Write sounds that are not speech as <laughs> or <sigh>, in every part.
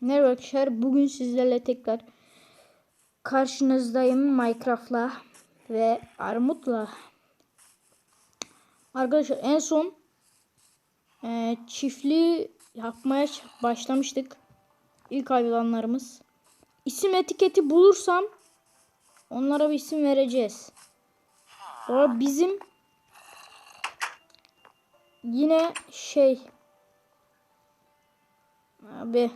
Merhaba arkadaşlar. Bugün sizlerle tekrar karşınızdayım Minecraft'la ve Armut'la. Arkadaşlar en son e, çiftliği yapmaya başlamıştık. İlk hayvanlarımız. İsim etiketi bulursam onlara bir isim vereceğiz. O bizim yine şey abi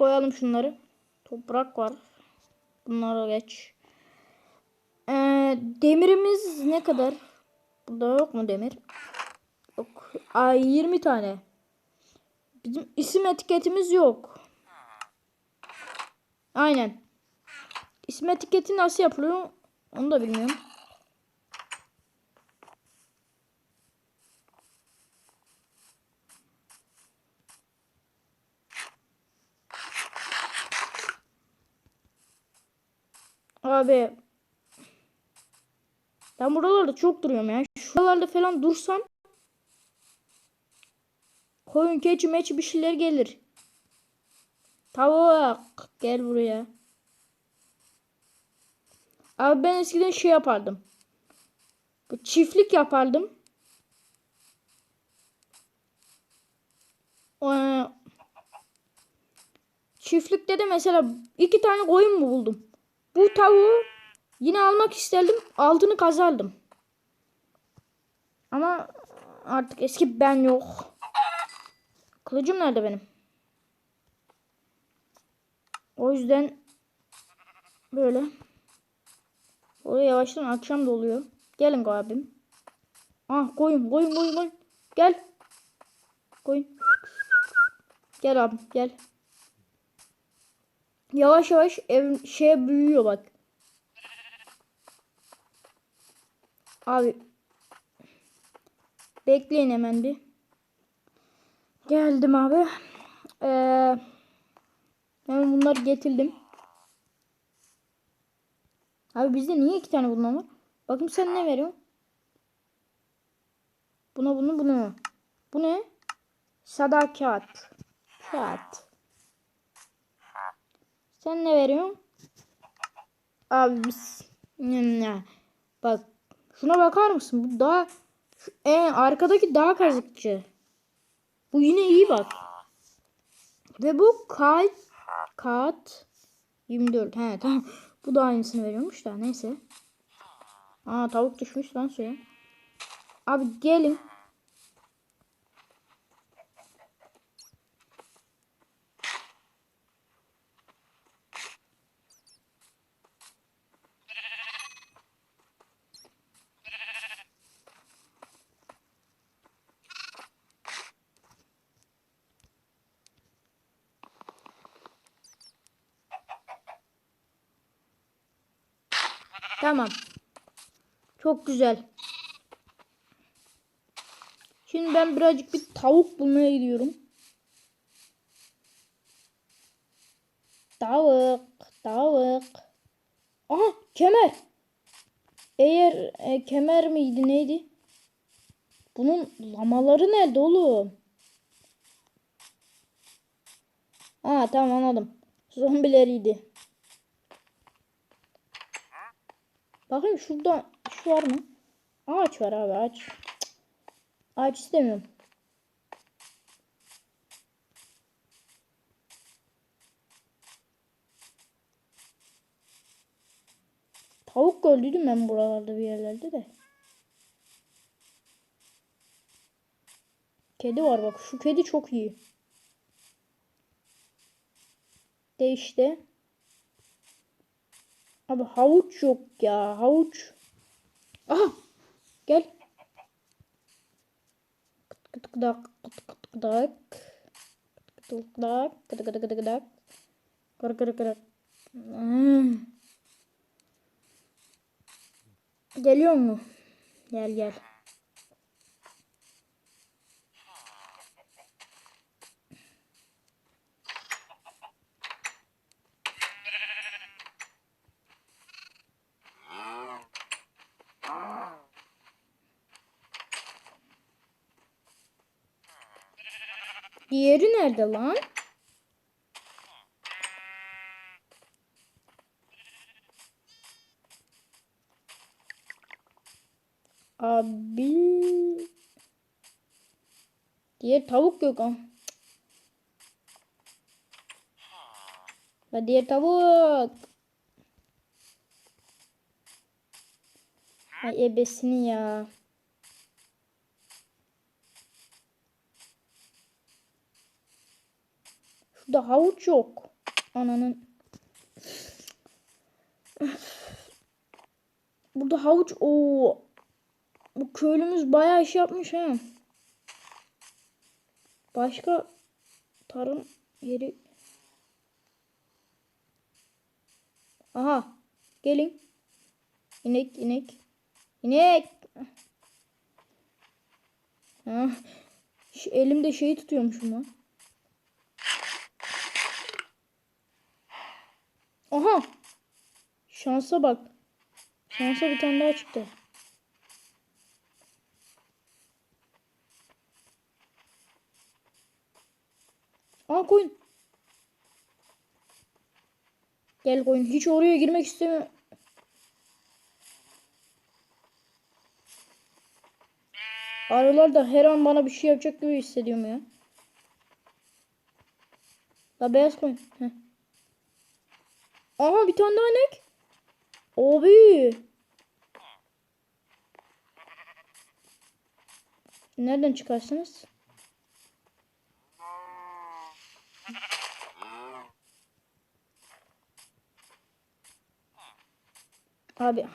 Koyalım şunları. Toprak var. Bunlara geç. Ee, demirimiz ne kadar? Burada yok mu demir? Yok. Ay 20 tane. Bizim isim etiketimiz yok. Aynen. İsim etiketi nasıl yapılıyor? Onu da bilmiyorum. Abi. Ben buralarda çok duruyorum ya. Şuralarda falan dursam koyun keçi meçi bir şeyler gelir. Tavuk gel buraya. Abi ben eskiden şey yapardım. Bu çiftlik yapardım. Ee, çiftlikte de mesela iki tane koyun mu buldum? Bu tavuğu yine almak isterdim. Altını kazardım. Ama artık eski ben yok. Kılıcım nerede benim? O yüzden böyle. Oraya yavaştan akşam da oluyor. Gelin abim. Ah koyun koyun koyun koyun. Gel. Koyun. Gel abim gel. Yavaş yavaş ev şeye büyüyor bak. Abi. Bekleyin hemen bir. Geldim abi. Ee, ben bunları getirdim. Abi bizde niye iki tane bundan var? Bakın sen ne veriyorsun? Buna bunu bunu. Bu ne? Sadakat. Kağıt. Sen ne veriyorsun? Abi. Bak. Şuna bakar mısın? Bu daha... Şu en arkadaki daha kazıkçı. Bu yine iyi bak. Ve bu kağıt... Kağıt... 24. He tamam. Bu da aynısını veriyormuş da neyse. Aa tavuk düşmüş lan suya. Abi gelin. Tamam. Çok güzel. Şimdi ben birazcık bir tavuk bulmaya gidiyorum. Tavuk, tavuk. Aha kemer. Eğer e, kemer miydi neydi? Bunun lamaları nerede oğlum? Ha tamam anladım. Zombileriydi. Bakayım şurada şu var mı? Ağaç var abi ağaç. Ağaç istemiyorum. Tavuk gördüydüm ben buralarda bir yerlerde de. Kedi var bak. Şu kedi çok iyi. De işte. Abi havuç yok ya. Havuç. Aha. Gel. Kıt kıt kıdak. Kıt kıt kıdak. Kıt kıt kıdak. Kıt kıt kıt kıdak. Kır kır kır. Hmm. Geliyor mu? Gel gel. Nerede lan? Abi. Diğer tavuk yok ha. La diğer tavuk. Ay ebesini ya. Şurada havuç yok. Ananın. Burada havuç. Oo. Bu köylümüz bayağı iş yapmış ha. Başka tarım yeri. Aha. Gelin. İnek inek. İnek. Ha. Şu elimde şeyi tutuyormuşum lan. Aha. Şansa bak. Şansa bir tane daha çıktı. Aa koyun. Gel koyun. Hiç oraya girmek istemiyorum. Arılar da her an bana bir şey yapacak gibi hissediyorum ya. La beyaz koyun. Heh. Aha bir tane daha inek. Abi. Nereden çıkarsınız? Abi.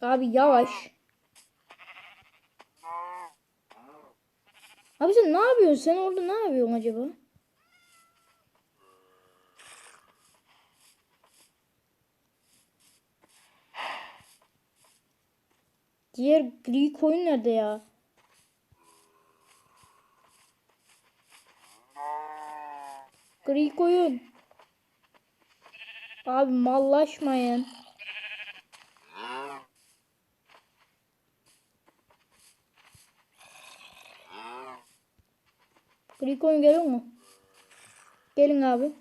Abi yavaş. Abi sen ne yapıyorsun? Sen orada ne yapıyorsun acaba? Diğer gri koyun nerede ya? Gri koyun. Abi mallaşmayın. Gri koyun geliyor mu? Gelin abi.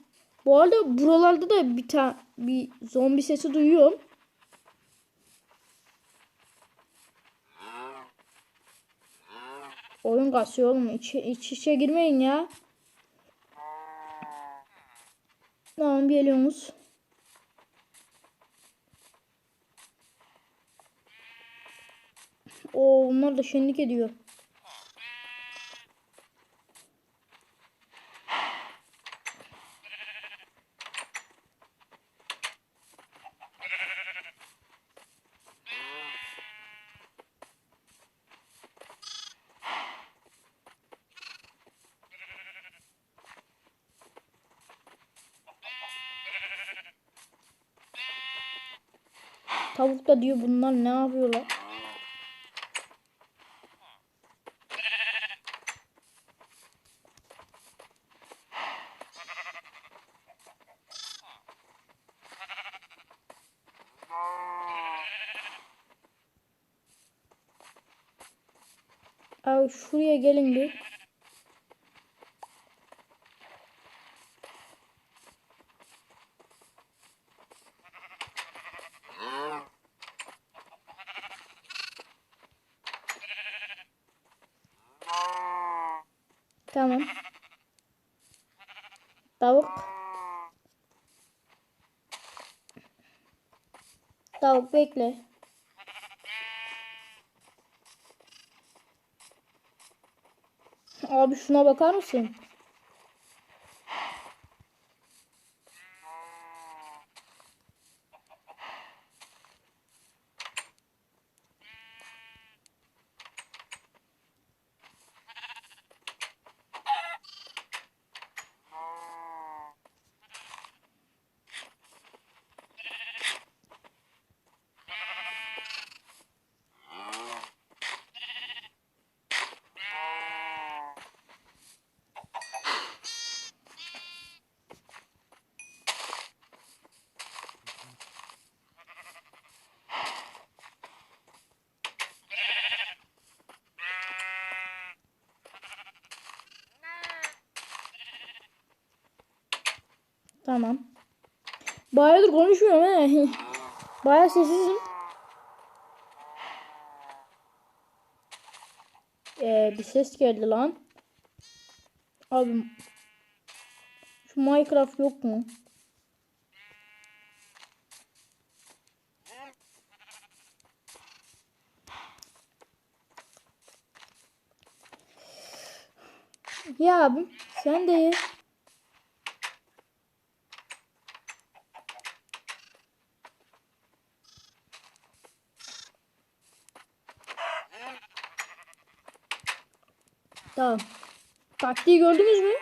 Bu arada buralarda da bir tane bir zombi sesi duyuyorum. Kasıyor oğlum. İç, iç içe girmeyin ya. Tamam geliyoruz. Oo onlar da şenlik ediyor. Tavuk da diyor bunlar ne yapıyorlar? Abi şuraya gelin bir. Tamam. Tavuk. Tavuk bekle. Abi şuna bakar mısın? Tamam. Bayağıdır konuşmuyorum he. <laughs> Bayağı sessizim. Ee, bir ses geldi lan. Abi şu Minecraft yok mu? Ya abim sen de ye. Tamam. Taktiği gördünüz mü?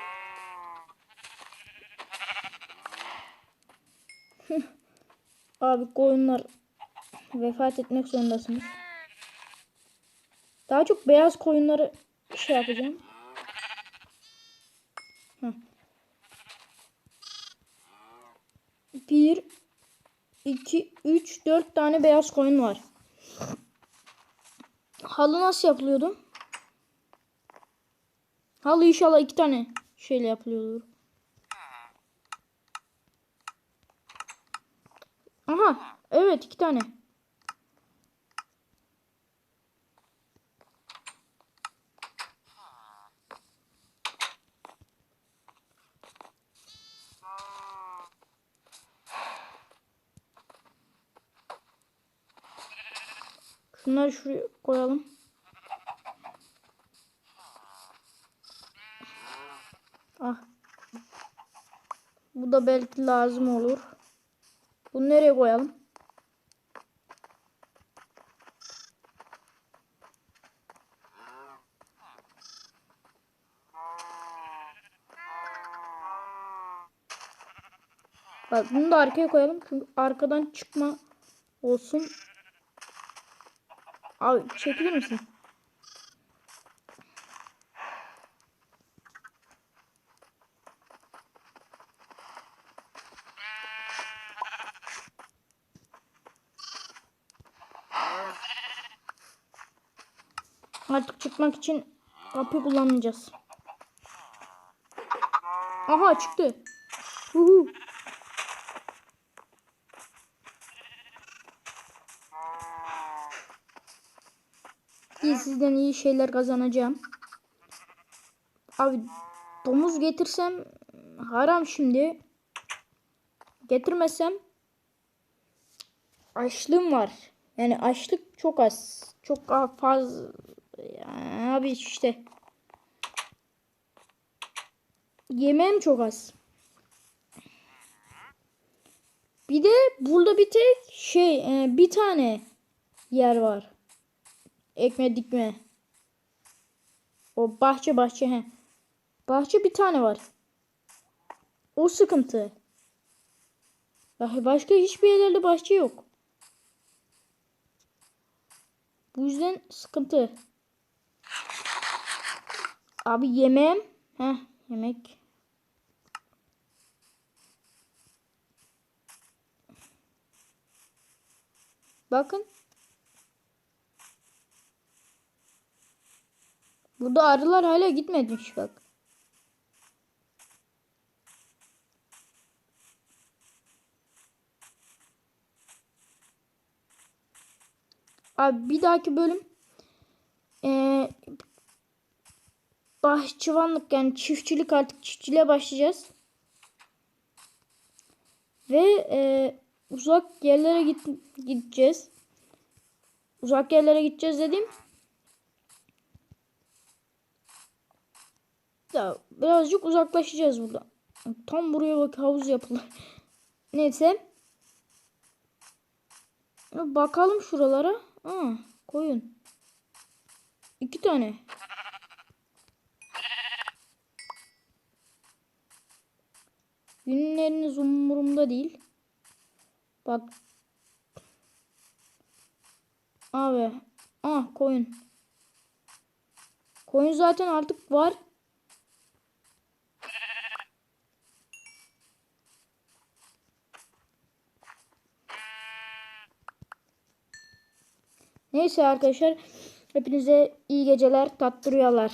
<laughs> Abi koyunlar vefat etmek zorundasınız. Daha çok beyaz koyunları şey yapacağım. Bir, iki, üç, dört tane beyaz koyun var. Halı nasıl yapılıyordu? Halı inşallah iki tane şeyle yapılıyordur. Aha. Evet iki tane. Şunları şuraya koyalım. Ah. Bu da belki lazım olur. Bunu nereye koyalım? Bak bunu da arkaya koyalım. Çünkü arkadan çıkma olsun. Abi çekilir misin? Çıkmak için kapı kullanmayacağız. Aha çıktı. Huhu. İyi sizden iyi şeyler kazanacağım. Abi domuz getirsem haram şimdi. Getirmesem açlığım var. Yani açlık çok az. Çok az fazla. Abi işte. Yemeğim çok az. Bir de burada bir tek şey e, bir tane yer var. Ekme dikme. O bahçe bahçe he. Bahçe bir tane var. O sıkıntı. Başka hiçbir yerlerde bahçe yok. Bu yüzden sıkıntı. Abi yemeğim. Heh yemek. Bakın. Burada arılar hala gitmemiş bak. Abi bir dahaki bölüm bahçıvanlık yani çiftçilik artık çiftçiliğe başlayacağız. Ve ee, uzak yerlere git gideceğiz. Uzak yerlere gideceğiz dedim. Ya birazcık uzaklaşacağız burada. Tam buraya bak havuz yapılır. <laughs> Neyse. Bakalım şuralara. Aa, koyun. İki tane. Günleriniz umurumda değil. Bak. Abi. Ah koyun. Koyun zaten artık var. Neyse arkadaşlar. Hepinize iyi geceler, tatlı rüyalar.